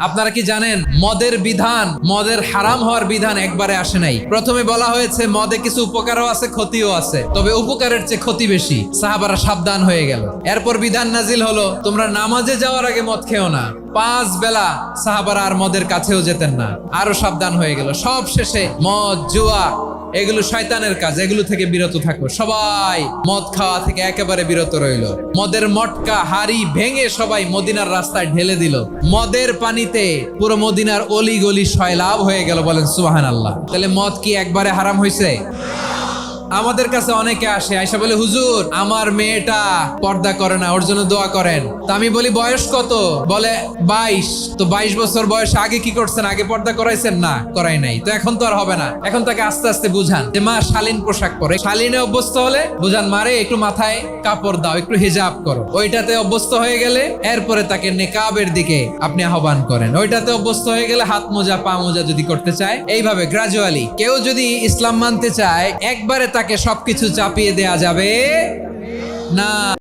আপনারা কি জানেন, মদের বিধান, মদের হারাম হওয়ার বিধান একবারে আসে নাই। প্রথমে বলা হয়েছে, মদে কিছু উপকারও আছে, ক্ষতিও আছে। তবে উপকারের চেয়ে ক্ষতি বেশি। সাহাবারা সাবধান হয়ে গেল। এরপর বিধান নাজিল হলো, তোমরা নামাজে যাওয়ার আগে মদ খেও না। পাঁচ বেলা সাহাবারা আর মদের কাছেও যেতেন না। আরও সাবধান হয়ে গেল। সব শেষে মদ, জুয়া এগুলো শয়তানের কাজ, এগুলো থেকে বিরত থাকো। সবাই মদ খাওয়া থেকে একেবারে বিরত রইল। মদের মটকা, হাড়ি ভেঙে সবাই মদিনার রাস্তায় ঢেলে দিল। মদের পানিতে পুরো মদিনার অলি গলি সয়লাভ হয়ে গেল বলেন সুবাহান আল্লাহ তাহলে মদ কি একবারে হারাম হয়েছে আমাদের কাছে অনেকে আসে আয়সা বলে, হুজুর, আমার মেয়েটা পর্দা করে না, ওর জন্য দোয়া করেন। তা আমি বলি, বয়স কত? বলে, বাইশ। তো বাইশ বছর বয়সে আগে কি করছেন? আগে পর্দা করাইছেন? না, করাই নাই। তো এখন তো আর হবে না। এখন তাকে আস্তে আস্তে বুঝান। যে, মা, শালীন পোশাক পরে। শালীনে অভ্যস্ত হলে বুঝান, মারে, একটু মাথায় কাপড় দাও, একটু হিজাব করো। ওইটাতে অভ্যস্ত হয়ে গেলে এরপরে তাকে নেকাবের দিকে আপনি আহ্বান করেন। ওইটাতে অভ্যস্ত হয়ে গেলে হাত মোজা, পা মোজা যদি করতে চায়, এইভাবে গ্রাজুয়ালি কেউ যদি ইসলাম মানতে চায়, একবারে তাকে সবকিছু চাপিয়ে দেয়া যাবে। না।